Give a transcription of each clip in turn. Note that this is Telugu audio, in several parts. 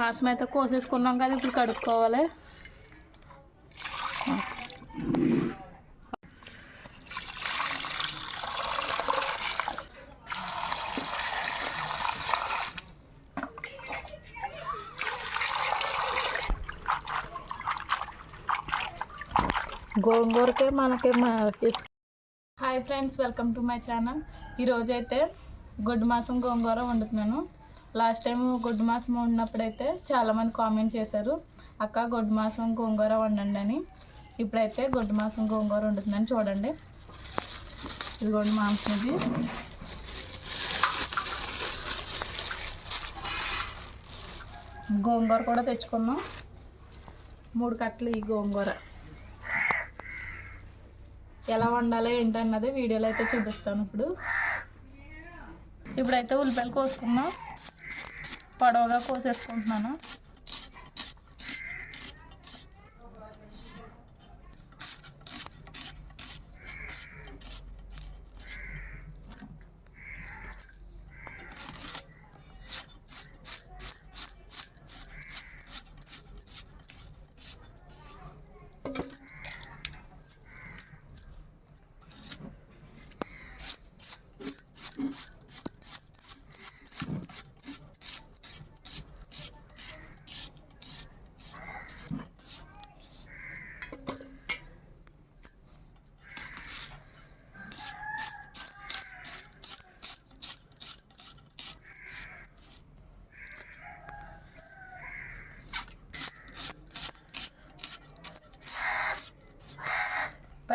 మాసం అయితే కోసేసుకున్నాం కదా ఇప్పుడు కడుక్కోవాలి. గోంగూరకే మనకి hi friends welcome to my channel ఈరోజైతే గొడ్డు మాసం గోంగూర వండుతున్నాను. లాస్ట్ టైం గొడ్డు మాసం వండినప్పుడైతే చాలామంది కామెంట్ చేశారు అక్క గొడ్డు మాసం గోంగూర వండండి అని. ఇప్పుడైతే గొడ్డు మాసం గోంగూర వండుతుందని చూడండి. ఇదిగోండి మాంసం ఇది. గోంగూర కూడా తెచ్చుకున్నాం. మూడు కట్టలు ఈ గోంగూర. ఎలా వండాలో ఏంటన్నది వీడియోలో అయితే చూపిస్తాను ఇప్పుడు. ఇప్పుడైతే ఉల్లిపాయలు కోసుకున్నాం పొడవుగా కోసేసుకుంటున్నాను.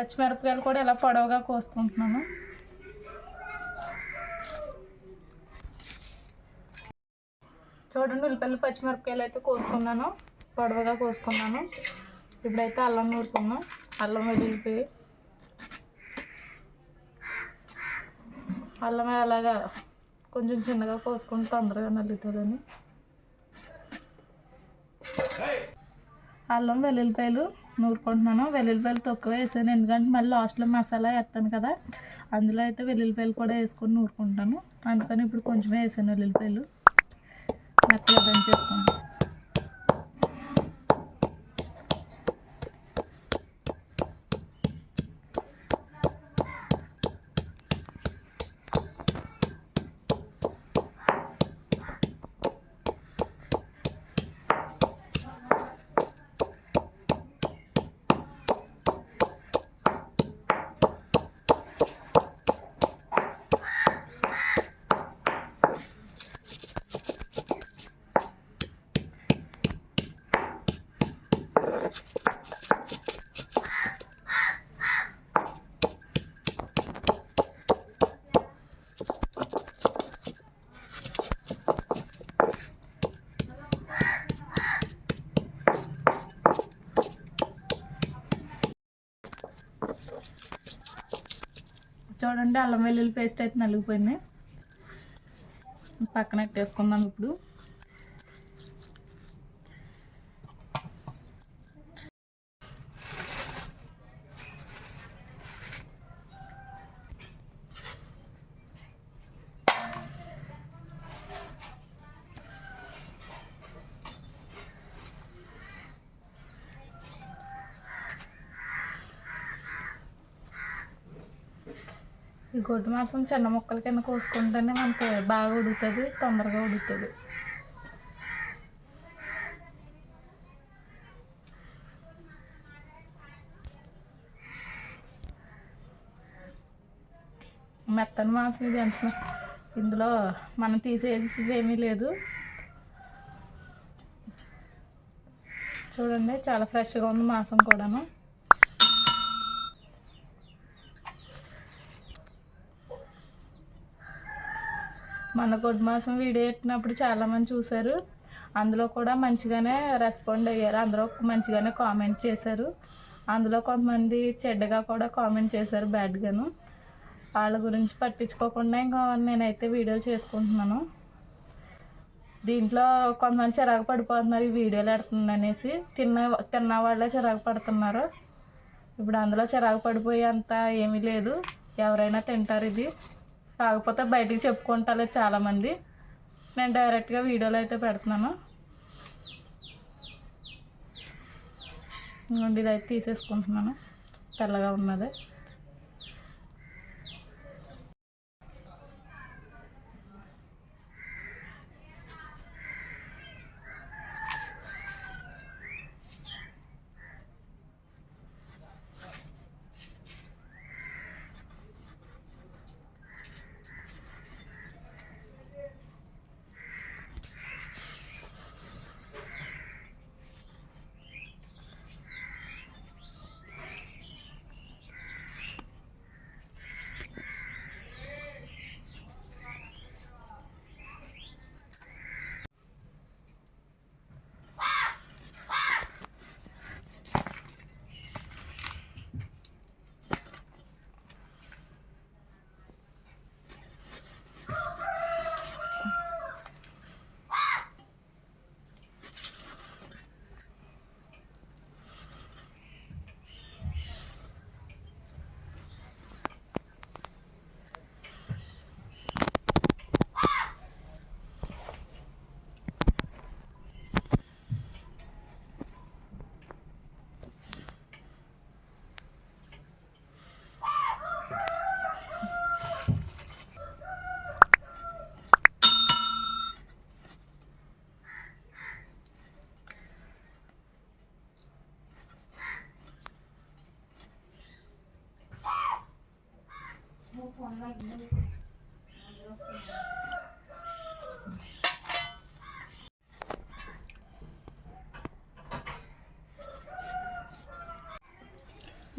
పచ్చిమిరపకాయలు కూడా ఇలా పొడవుగా కోసుకుంటున్నాను. చూడండి ఉల్లిపల్లి పచ్చిమిరపకాయలు అయితే కోసుకున్నాను. పొడవగా కోసుకున్నాను. ఇప్పుడైతే అల్లం నూరుకున్నాం అల్లం వెల్లుల్లిపి అల్లం అలాగా కొంచెం చిన్నగా కోసుకుని తొందరగా నల్లుతుందని. అల్లం వెల్లుల్లిపాయలు నూరుకుంటున్నాను. వెల్లుల్లిపాయలు తక్కువ వేసాను. ఎందుకంటే మళ్ళీ లాస్ట్లో మసాలా వేస్తాను కదా అందులో అయితే వెల్లుల్లిపాయలు కూడా వేసుకొని నూరుకుంటాను. అందుకని ఇప్పుడు కొంచెమే వేసాను వెల్లుల్లిపాయలు. మెత్తగా దంచేసుకుంటాను చూడండి అల్లం వెల్లుల్లి పేస్ట్ అయితే నలిగిపోయింది. పక్కన పెట్టేసుకుందాం ఇప్పుడు. ఈ గొడ్డు మాంసం చిన్న ముక్కల కింద కోసుకుంటేనే మనకి బాగా ఉడుకుతుంది తొందరగా ఉడుకుతుంది. మెత్తని మాంసం ఇది ఎంత? ఇందులో మనం తీసేసేది ఏమీ లేదు. చూడండి చాలా ఫ్రెష్గా ఉంది మాంసం కూడాను. మన గుడ్ మాసం వీడియో పెట్టినప్పుడు చాలామంది చూశారు. అందులో కూడా మంచిగానే రెస్పాండ్ అయ్యారు. అందరూ మంచిగానే కామెంట్ చేశారు. అందులో కొంతమంది చెడ్డగా కూడా కామెంట్ చేశారు బ్యాడ్గాను వాళ్ళ గురించి పట్టించుకోకుండా ఇంకా నేనైతే వీడియోలు చేసుకుంటున్నాను. దీంట్లో కొంతమంది చిరాకు పడిపోతున్నారు ఈ వీడియోలు పెడుతుంది అనేసి. తిన్న తిన్న వాళ్ళే చిరాకు పడుతున్నారు. ఇప్పుడు అందులో చిరాకు పడిపోయే అంత ఏమీ లేదు. ఎవరైనా తింటారు ఇది. కాకపోతే బయటికి చెప్పుకుంటారు చాలామంది. నేను డైరెక్ట్గా వీడియోలో అయితే పెడుతున్నాను. ఇదైతే ఇది అయితే తీసేసుకుంటున్నాను. తెల్లగా ఉన్నది.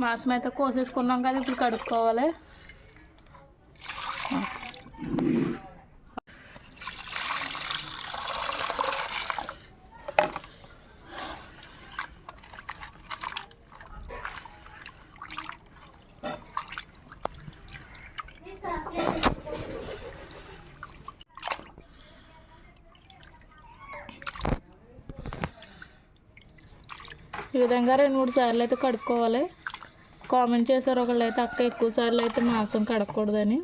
మాసం అయితే కోసేసుకున్నాం కదా ఇప్పుడు కడుక్కోవాలి. విధంగా రెండు మూడు సార్లు అయితే కడుక్కోవాలి. కామెంట్ చేశారు ఒకళ్ళు అయితే అక్క ఎక్కువ సార్లు అయితే మాంసం కడగకూడదని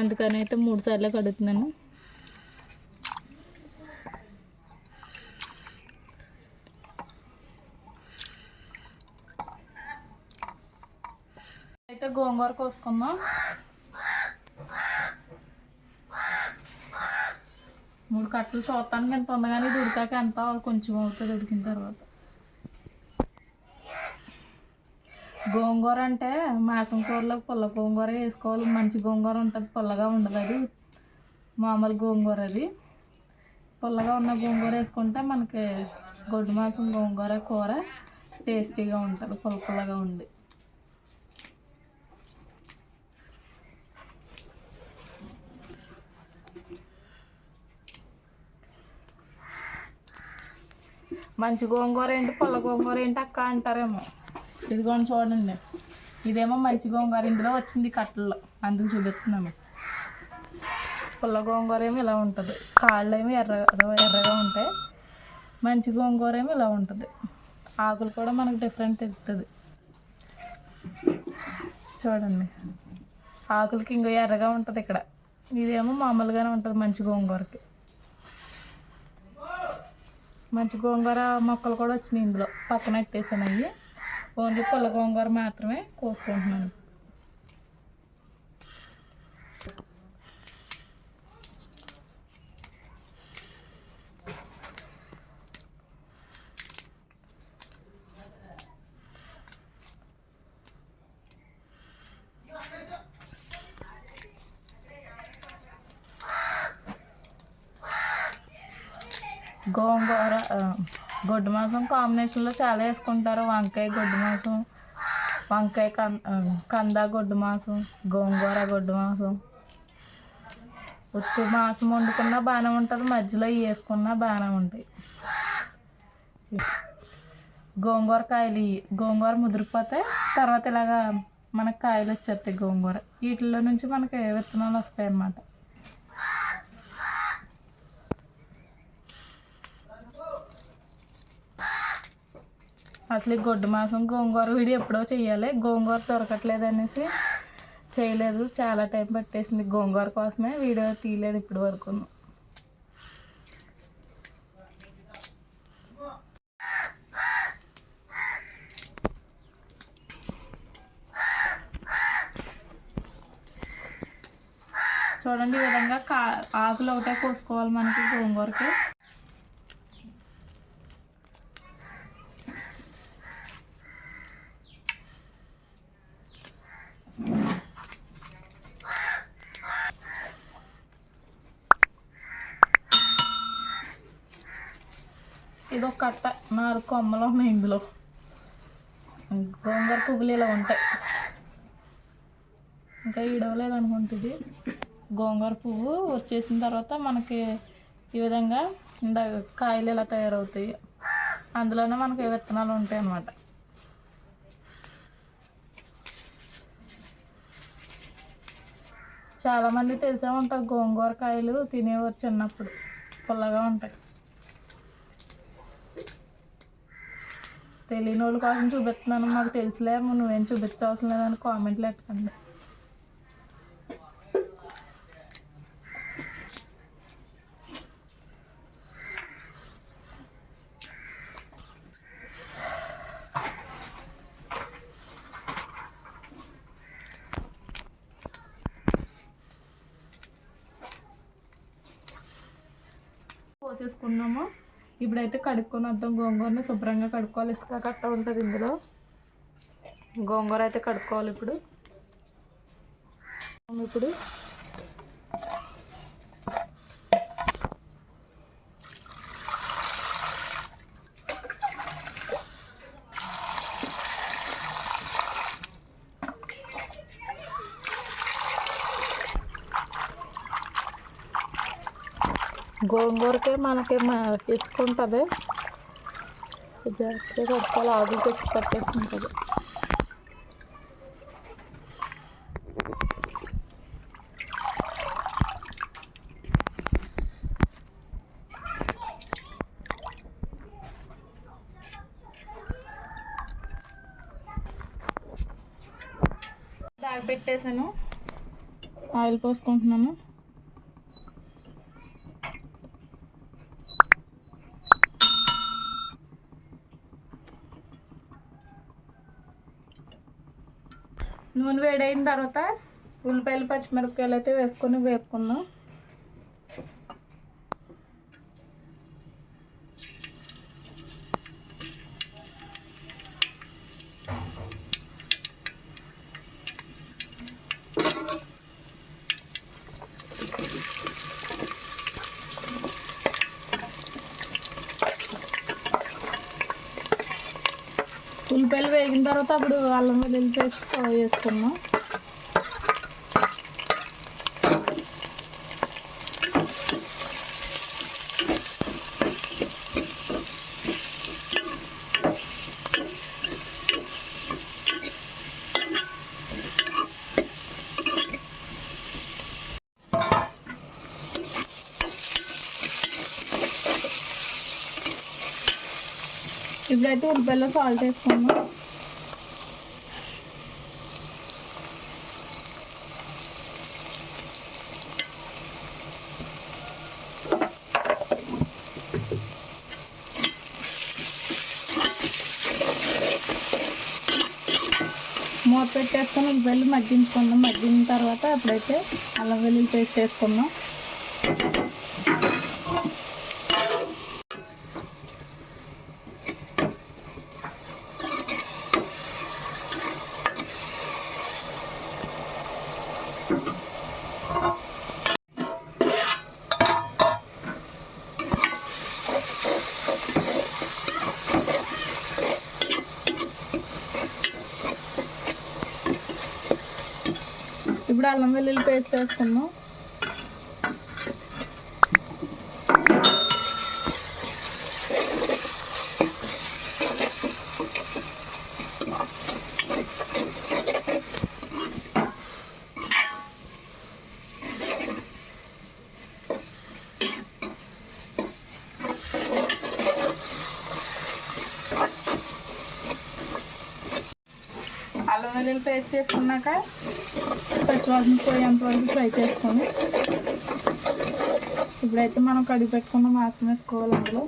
అందుకని అయితే మూడు సార్లు కడుగుతున్నాను అయితే గోంగూర కోసుకుందాం. మూడు కట్టలు చూస్తాను ఎంత ఉంది కానీ ఇది ఉడికాక ఎంత కొంచెం అవుతుంది ఉడికిన తర్వాత. గోంగూర అంటే మాసం కూరలో పుల్ల గోంగూర వేసుకోవాలి. మంచి గోంగూర ఉంటుంది పుల్లగా ఉండదు అది. మామూలు గోంగూర అది. పుల్లగా ఉన్న గోంగూర వేసుకుంటే మనకి గొడ్డు మాసం గోంగూర కూర టేస్టీగా ఉంటుంది పుల్ల పుల్లగా ఉండి. మంచి గోంగూర ఏంటి పుల్ల గోంగూర ఏంటి అక్క అంటారేమో. ఇదిగోండి చూడండి. ఇదేమో మంచి గోంగూర. ఇందులో వచ్చింది కట్టల్లో అందుకు చూపిస్తున్నాము పుల్ల గోంగూర ఏమో ఇలా ఉంటుంది. కాళ్ళు ఏమో ఎర్ర ఎర్రగా ఉంటాయి. మంచి గోంగూర ఏమో ఇలా ఉంటుంది. ఆకులు కూడా మనకు డిఫరెంట్ తెలుస్తుంది చూడండి. ఆకులకి ఇంకో ఎర్రగా ఉంటుంది ఇక్కడ. ఇదేమో మామూలుగానే ఉంటుంది మంచి గోంగూరకి. మంచి గోంగూర మొక్కలు కూడా వచ్చినాయి ఇందులో. పక్కన పెట్టేసాను అవి ఓన్లీ పుల్ల గోంగూర మాత్రమే కోసుకుంటున్నాను గోంగూర ఆ, గొడ్డు మాంసం కాంబినేషన్లో చాలా వేసుకుంటారు. వంకాయ గొడ్డు మాంసం వంకాయ కంద గొడ్డు మాంసం గోంగూర గొడ్డు మాంసం. ఉత్తి మాంసం వండుకున్నా బాగానే ఉంటుంది మధ్యలో ఇవి వేసుకున్నా బాగానే ఉంటాయి. గోంగూర కాయలు గోంగూర ముదిరిపోతే తర్వాత ఇలాగా మనకు కాయలు వచ్చేస్తాయి గోంగూర. వీటిలో నుంచి మనకి విత్తనాలు వస్తాయి అన్నమాట అసలు ఈ గొడ్డు మాసం గోంగూర వీడియో ఎప్పుడో చేయాలి గోంగూర దొరకట్లేదు అనేసి చేయలేదు. చాలా టైం పట్టేసింది గోంగూర కోసమే వీడియో తీయలేదు ఇప్పటి వరకు. చూడండి ఈ విధంగా కా ఆకులు ఒకటే కోసుకోవాలి మనకి గోంగూరకి. కొమ్మలు ఉన్నాయి ఇందులో. గోంగూర పువ్వులు ఇలా ఉంటాయి. ఇంకా ఇడవలేదు అనుకుంటుంది గోంగూర పువ్వు వచ్చేసిన తర్వాత మనకి ఈ విధంగా ఇందా కాయలు ఇలా తయారవుతాయి. అందులోనే మనకి విత్తనాలు ఉంటాయి అన్నమాట. చాలామంది తెలిసే ఉంటారు గోంగూర కాయలు తినేవారు చిన్నప్పుడు. పుల్లగా ఉంటాయి. తెలియని వాళ్ళ కోసం చూపిస్తున్నాను. మాకు తెలుసులే నువ్వేం చూపించవసరం లేదని కామెంట్లు ఎట్టండి పోసేసుకున్నాము ఇప్పుడైతే కడుక్కొని వద్దాం గోంగూరని శుభ్రంగా కడుక్కోవాలి. ఇసుక కట్ట ఉంటుంది ఇందులో. గోంగూర అయితే కడుక్కోవాలి ఇప్పుడు. ఇప్పుడు గోంగూరకే మనకి తీసుకుంటుంది. జాగ్రత్తగా కట్టుకోవాలి ఆకులు తెచ్చి పట్టేస్తుంటుంది దాగి పెట్టేశాను ఆయిల్ పోసుకుంటున్నాను. నూనె వేడైన తర్వాత ఉల్లిపాయలు పచ్చిమిరపకాయలు అయితే వేసుకొని వేపుకుందాం ఉల్లిపాయలు వేగిన తర్వాత అప్పుడు అల్లం వెల్లుల్లి పేస్ట్ ఫ్రై చేసుకున్నాం ఇప్పుడైతే ఉల్లిపాయలో సాల్ట్ వేసుకున్నాం మూత పెట్టేసుకొని మగ్గించుకున్నాం మగ్గిన తర్వాత అప్పుడైతే అల్లం వెల్లుల్లి పేస్ట్ వేసుకున్నాం ఇప్పుడు అల్లం వెల్లుల్లి పేస్ట్ వేసుకున్నాం. అల్లం పేస్ట్ చేసుకున్నాక పచ్చివాసన పోయేంత వరకు ఫ్రై చేసుకొని ఇప్పుడైతే మనం కడిగి పెట్టుకున్న మాసం వేసుకోవాలి అందులో.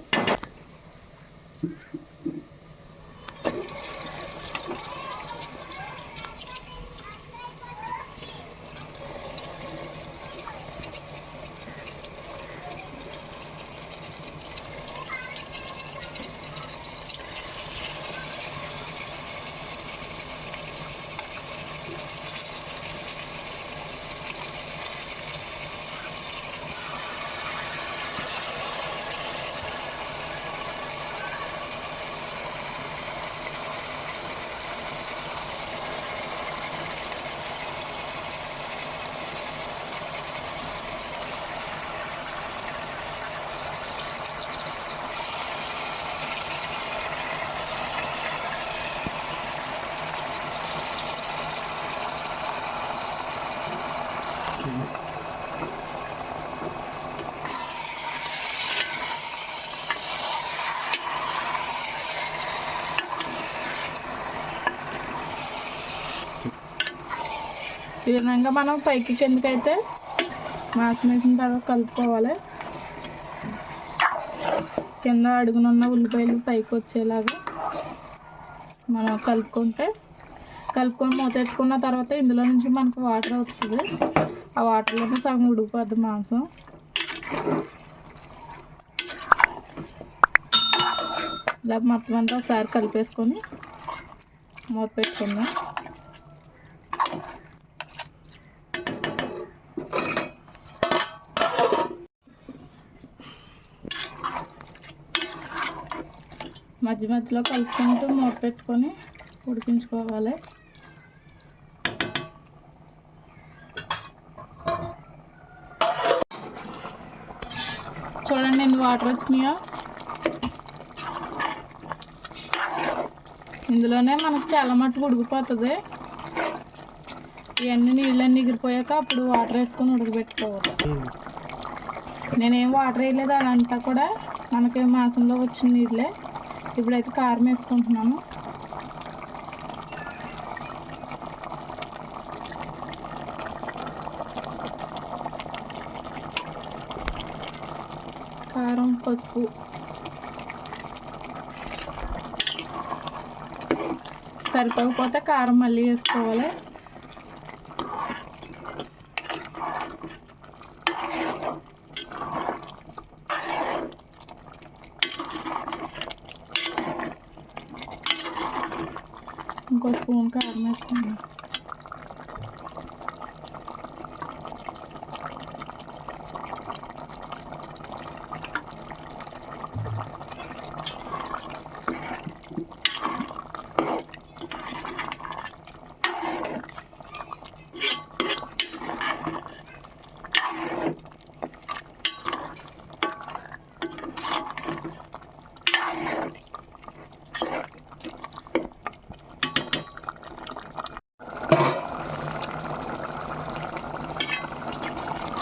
ఈ విధంగా మనం పైకి కిందకైతే మాసం వేసిన తర్వాత కలుపుకోవాలి. కింద అడుగునున్న ఉల్లిపాయలు పైకి వచ్చేలాగా మనం కలుపుకుంటే కలుపుకొని మూతెట్టుకున్న తర్వాత ఇందులో నుంచి మనకు వాటర్ వస్తుంది ఆ వాటర్లోనే సగం ఉడికిపోద్ది మాంసం. ఇలా మొత్తం అంతా ఒకసారి కలిపేసుకొని మూత పెట్టుకుందాం. మధ్య మధ్యలో కలుపుకుంటూ మూత పెట్టుకొని ఉడికించుకోవాలి. చూడండి ఎన్ని వాటర్ వచ్చినాయో? ఇందులోనే మనకు చాలా మట్టుకు ఉడికిపోతుంది. ఇవన్నీ నీళ్ళన్నీ ఎగిరిపోయాక అప్పుడు వాటర్ వేసుకొని ఉడకబెట్టుకోవాలి. నేనేం వాటర్ వేయలేదు అదంతా కూడా మనకి మాసంలో వచ్చిన నీళ్ళే. ఇప్పుడైతే కారం వేసుకుంటున్నాను కారం పసుపు. సరిపోకపోతే కారం మళ్ళీ వేసుకోవాలి ఇంకో స్పూన్ కారం వేసుకుందాం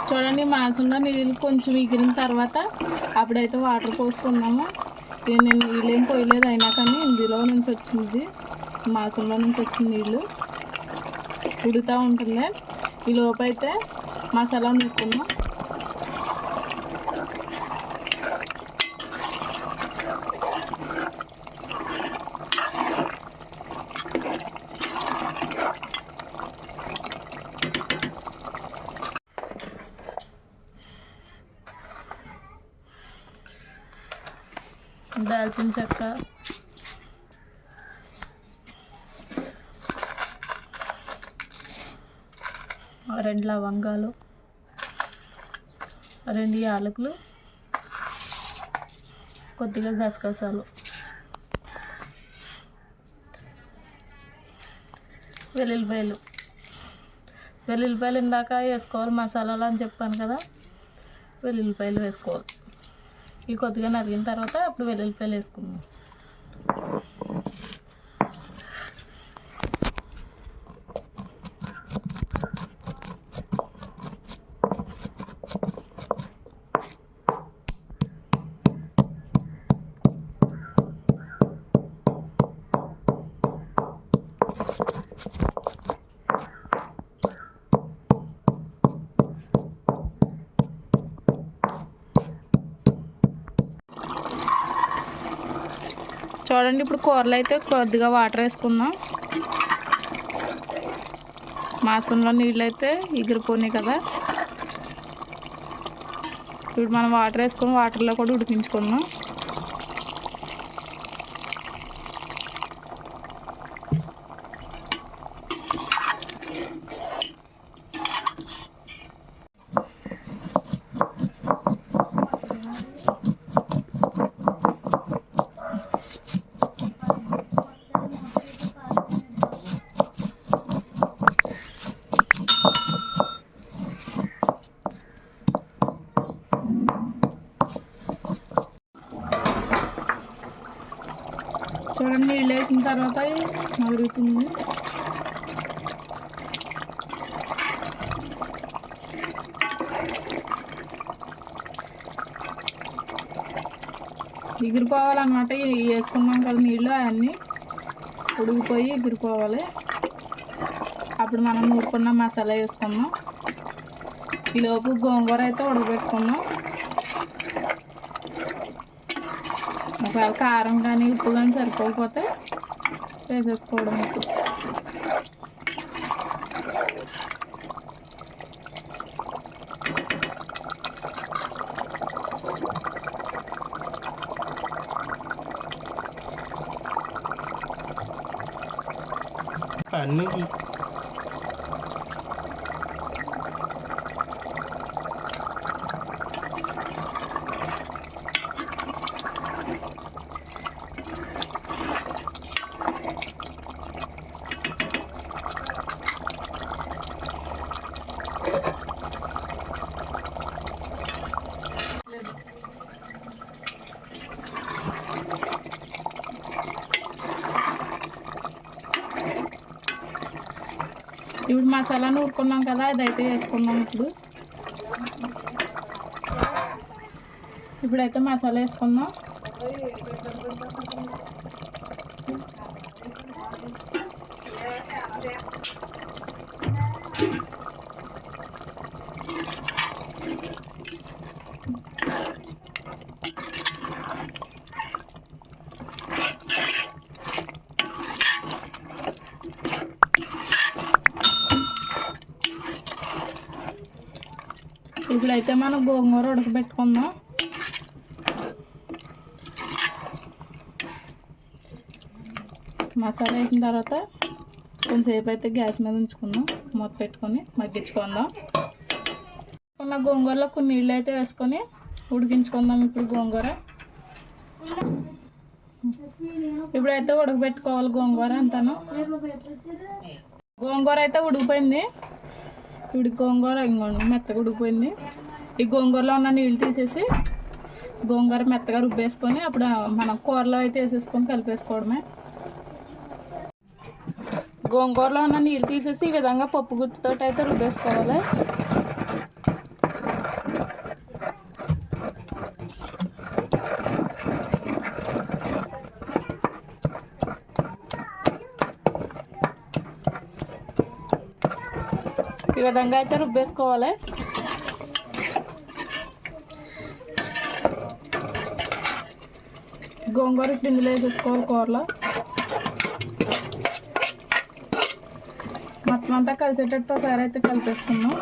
చూడండి మాసంలో నీళ్ళు కొంచెం ఎగిరిన తర్వాత అప్పుడైతే వాటర్ పోసుకున్నాము. నేను నీళ్ళేం పోయలేదు అయినా కానీ ఇందులో నుంచి వచ్చింది. మాసంలో నుంచి వచ్చిన నీళ్ళు ఉడుతూ ఉంటుంది ఈ లోపైతే అయితే మసాలా నూరుకున్నాం దాల్చిన చెక్క. రెండు లవంగాలు రెండు యాలకులు కొద్దిగా గసగసాలు. వెల్లుల్లిపాయలు. వెల్లుల్లిపాయలు ఇందాక వేసుకోవాలి మసాలాలు అని చెప్పాను కదా. వెల్లుల్లిపాయలు వేసుకోవాలి. ఇవి కొద్దిగా నరిగిన తర్వాత అప్పుడు వెల్లుల్లిపాయలు వేసుకుందాం. చూడండి ఇప్పుడు కూరలు అయితే కొద్దిగా వాటర్ వేసుకుందాం. మాసంలో నీళ్ళు అయితే ఎగిరిపోయినాయి కదా. ఇప్పుడు మనం వాటర్ వేసుకొని వాటర్లో కూడా ఉడికించుకుందాం చూడండి నీళ్ళు వేసిన తర్వాత మరుగుతుంది ఎగిరిపోవాలన్నమాట. వేసుకున్నాం కదా నీళ్ళు అవన్నీ. ఉడికిపోయి ఎగిరిపోవాలి. అప్పుడు మనం నూరుకున్న మసాలా వేసుకున్నాం. ఈలోపు గోంగూర అయితే ఉడకబెట్టుకున్నాం. ఒకవేళ కారం కానీ ఉప్పు కానీ సరిపోకపోతే వేసేసుకోవడం మసాలా నూరుకున్నాం కదా అదైతే వేసుకున్నాం ఇప్పుడు. ఇప్పుడైతే మసాలా వేసుకుందాం. ఇప్పుడైతే మనం గోంగూర ఉడకబెట్టుకుందాం. మసాలా వేసిన తర్వాత కొంతసేపు అయితే గ్యాస్ మీద ఉంచుకుందాం. మూత పెట్టుకొని మగ్గించుకుందాం. ఉన్న గోంగూరలో కొన్ని నీళ్ళు అయితే వేసుకొని ఉడికించుకుందాం ఇప్పుడు గోంగూర. ఇప్పుడైతే ఉడకబెట్టుకోవాలి గోంగూర అంతాను. గోంగూర అయితే ఉడికిపోయింది. ఇప్పుడు గోంగూర ఇంకోండి మెత్తగా ఉడికిపోయింది. ఈ గోంగూరలో ఉన్న నీళ్ళు తీసేసి గోంగూర మెత్తగా రుబ్బేసుకొని అప్పుడు మనం కూరలో అయితే వేసేసుకొని కలిపేసుకోవడమే. గోంగూరలో ఉన్న నీళ్ళు తీసేసి ఈ విధంగా పప్పు గుత్తితో అయితే రుబ్బేసుకోవాలి. విధంగా అయితే రుబ్బేసుకోవాలి. గోంగూర ఇప్పుడు ఇందులో వేసేసుకోవాలి కూరలో. మొత్తం అంతా కలిసేటట్టు ఒకసారి అయితే కలిపేసుకున్నాం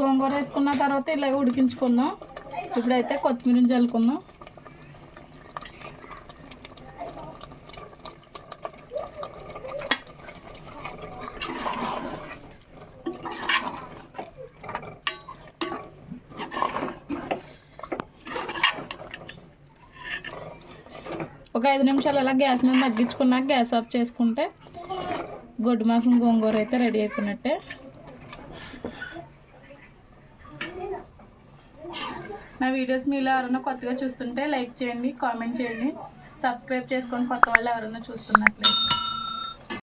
గోంగూర వేసుకున్న తర్వాత ఇలాగ ఉడికించుకుందాం. ఇప్పుడైతే కొత్తిమీర చల్లుకుందాం. ఒక ఐదు నిమిషాలు అలా గ్యాస్ మీద మగ్గించుకున్నాక గ్యాస్ ఆఫ్ చేసుకుంటే గొడ్డు మాసం గోంగూర అయితే రెడీ అయిపోయినట్టే. నా వీడియోస్ మీలో ఎవరైనా కొత్తగా చూస్తుంటే లైక్ చేయండి కామెంట్ చేయండి. సబ్స్క్రైబ్ చేసుకొని కొత్త వాళ్ళు ఎవరైనా చూస్తున్నట్లయితే.